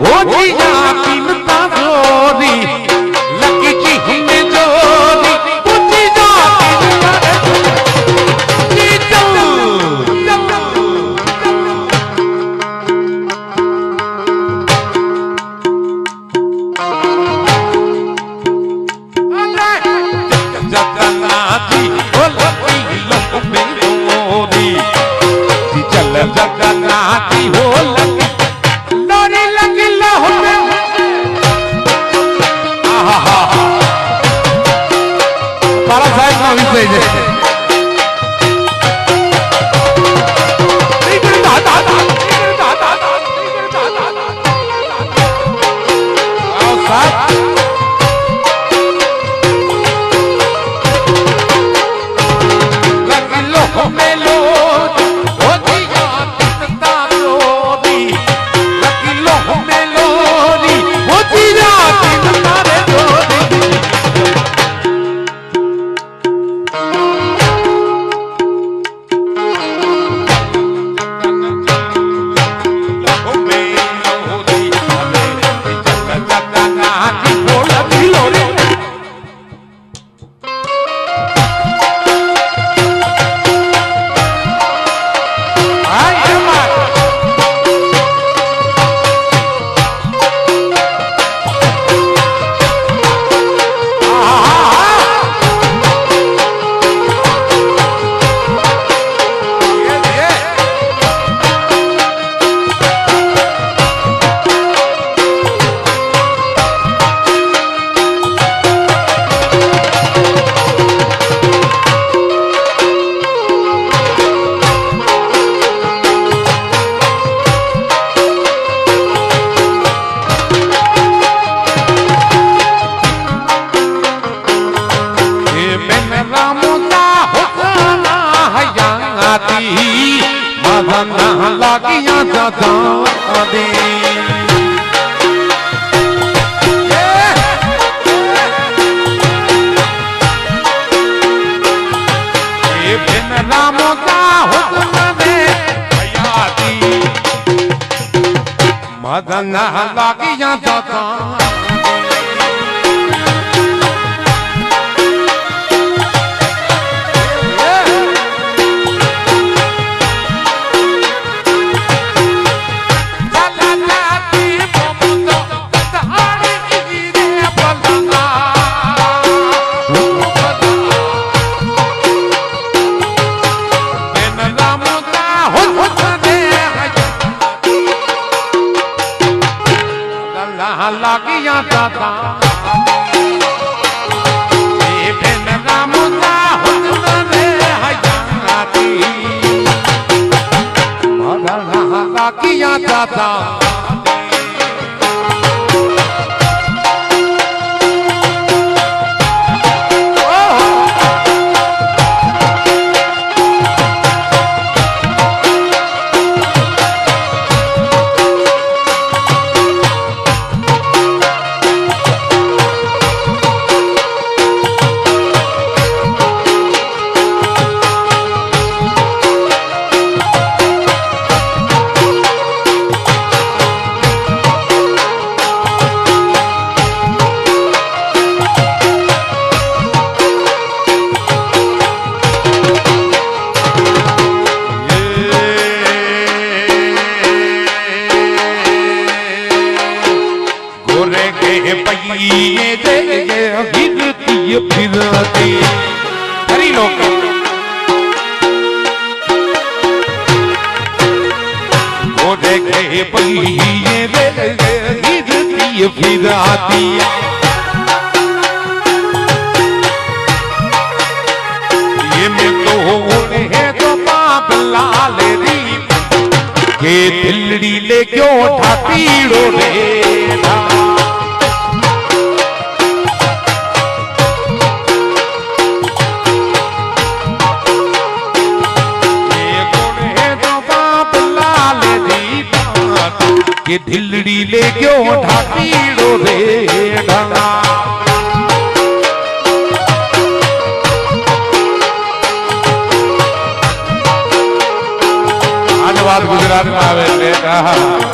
我跟你。ਆਦੀ ਮਦਨ ਨਾ ਲਾਗੀਆਂ ਜਦਾਂ ਦੀ ਇਹ ਬਿਨ ਰਾਮੋ ਦਾ ਹੁਕਮ ਦੇ ਆਦੀ ਮਦਨ ਨਾ ਲਾਗੀਆਂ ਜਦਾਂ હુન રે હયાતી મારા લાગિયા ફિરતી ફરી લોકો ગોડે કે પહીએ રે ફિરતી. ફિરાતી કે દિલડી લે ક્યો ઠાપીડો રે ના કે ઢીલડી લે ગયો ઢાપીડો રે ઢાણા વાત ગુજરાતમાં આવે એટલે